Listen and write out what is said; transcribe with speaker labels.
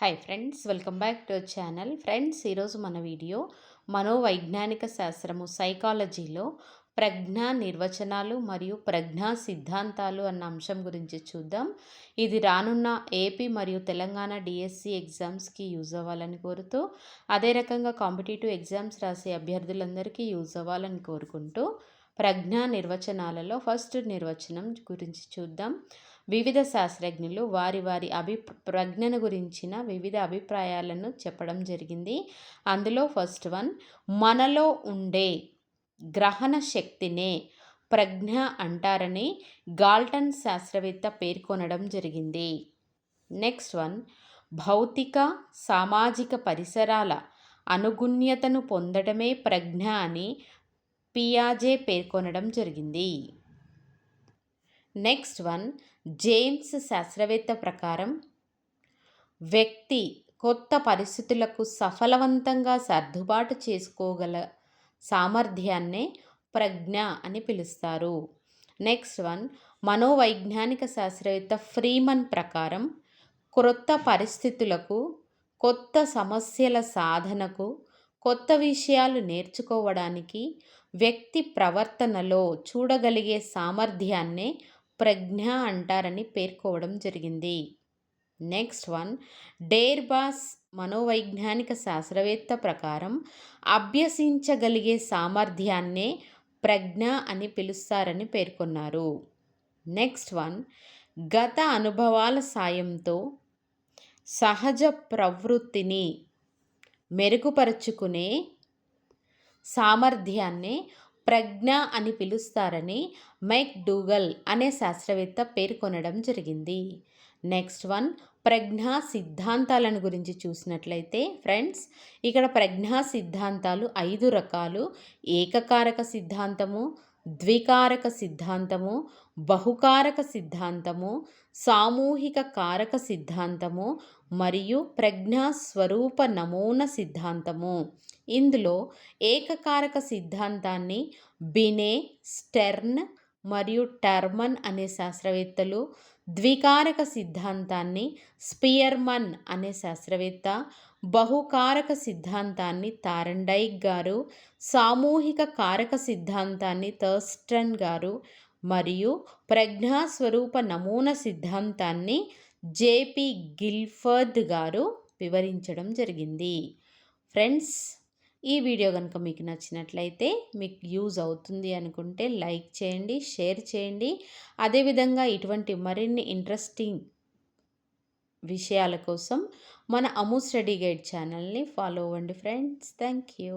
Speaker 1: Hi friends welcome back to channel friends ఈరోజు మన video మనోవైజ్ఞానిక శాస్త్రము సైకాలజీలో ప్రజ్ఞా నిర్వచనాలు మరియు ప్రజ్ఞా సిద్ధాంతాలు అన్న అంశం గురించి చూద్దాం. ఇది రానున్న ఏపీ మరియు తెలంగాణ డిఎస్సి ఎగ్జామ్స్కి యూజ్ అవ్వాలని కోరుతూ అదే రకంగా కాంపిటేటివ్ ఎగ్జామ్స్ రాసే అభ్యర్థులందరికీ యూజ్ అవ్వాలని కోరుకుంటూ ప్రజ్ఞా నిర్వచనాలలో ఫస్ట్ నిర్వచనం గురించి చూద్దాం. వివిధ శాస్త్రజ్ఞులు వారి వారి అభి ప్రజ్ఞను గురించిన వివిధ అభిప్రాయాలను చెప్పడం జరిగింది. అందులో ఫస్ట్ వన్ మనలో ఉండే గ్రహణ శక్తినే ప్రజ్ఞ అంటారని గాల్టన్ శాస్త్రవేత్త పేర్కొనడం జరిగింది. నెక్స్ట్ వన్ భౌతిక సామాజిక పరిసరాల అనుగుణ్యతను పొందడమే ప్రజ్ఞ అని పియాజే పేర్కొనడం జరిగింది. నెక్స్ట్ వన్ జేమ్స్ శాస్త్రవేత్త ప్రకారం వ్యక్తి కొత్త పరిస్థితులకు సఫలవంతంగా సర్దుబాటు చేసుకోగల సామర్థ్యాన్నే ప్రజ్ఞ అని పిలుస్తారు. నెక్స్ట్ వన్ మనోవైజ్ఞానిక శాస్త్రవేత్త ఫ్రీమన్ ప్రకారం క్రొత్త పరిస్థితులకు కొత్త సమస్యల సాధనకు కొత్త విషయాలు నేర్చుకోవడానికి వ్యక్తి ప్రవర్తనలో చూడగలిగే సామర్థ్యాన్నే ప్రజ్ఞ అంటారని పేర్కోవడం జరిగింది. నెక్స్ట్ వన్ డేర్బాస్ మనోవైజ్ఞానిక శాస్త్రవేత్త ప్రకారం అభ్యసించగలిగే సామర్థ్యాన్నే ప్రజ్ఞ అని పిలుస్తారని పేర్కొన్నారు. నెక్స్ట్ వన్ గత అనుభవాల సాయంతో సహజ ప్రవృత్తిని మెరుగుపరుచుకునే సామర్థ్యాన్ని ప్రజ్ఞ అని పిలుస్తారని మైక్ డూగల్ అనే శాస్త్రవేత్త పేర్కొనడం జరిగింది. నెక్స్ట్ వన్ ప్రజ్ఞా సిద్ధాంతాలను గురించి చూసినట్లయితే ఫ్రెండ్స్ ఇక్కడ ప్రజ్ఞా సిద్ధాంతాలు ఐదు రకాలు. ఏకకారక సిద్ధాంతము ద్వికారక సిద్ధాంతము బహుకారక సిద్ధాంతము సామూహిక కారక సిద్ధాంతము మరియు ప్రజ్ఞాస్వరూప నమూన సిద్ధాంతము. ఇందులో ఏకకారక సిద్ధాంతాన్ని బినే స్టెర్న్ మరియు టర్మన్ అనే శాస్త్రవేత్తలు ద్వికారక సిద్ధాంతాన్ని స్పియర్మన్ అనే శాస్త్రవేత్త బహుకారక సిద్ధాంతాన్ని తారండైక్ గారు సామూహిక కారక సిద్ధాంతాన్ని థర్స్టన్ గారు మరియు ప్రజ్ఞాస్వరూప నమూనా సిద్ధాంతాన్ని జేపి గిల్ఫర్డ్ గారు వివరించడం జరిగింది. ఫ్రెండ్స్ ఈ వీడియో కనుక మీకు నచ్చినట్లయితే మీకు యూజ్ అవుతుంది అనుకుంటే లైక్ చేయండి షేర్ చేయండి. అదేవిధంగా ఇటువంటి మరిన్ని ఇంట్రెస్టింగ్ విషయాల కోసం మన అమూ స్టడీ గైడ్ ఛానల్ని ఫాలో అవ్వండి ఫ్రెండ్స్. Thank you.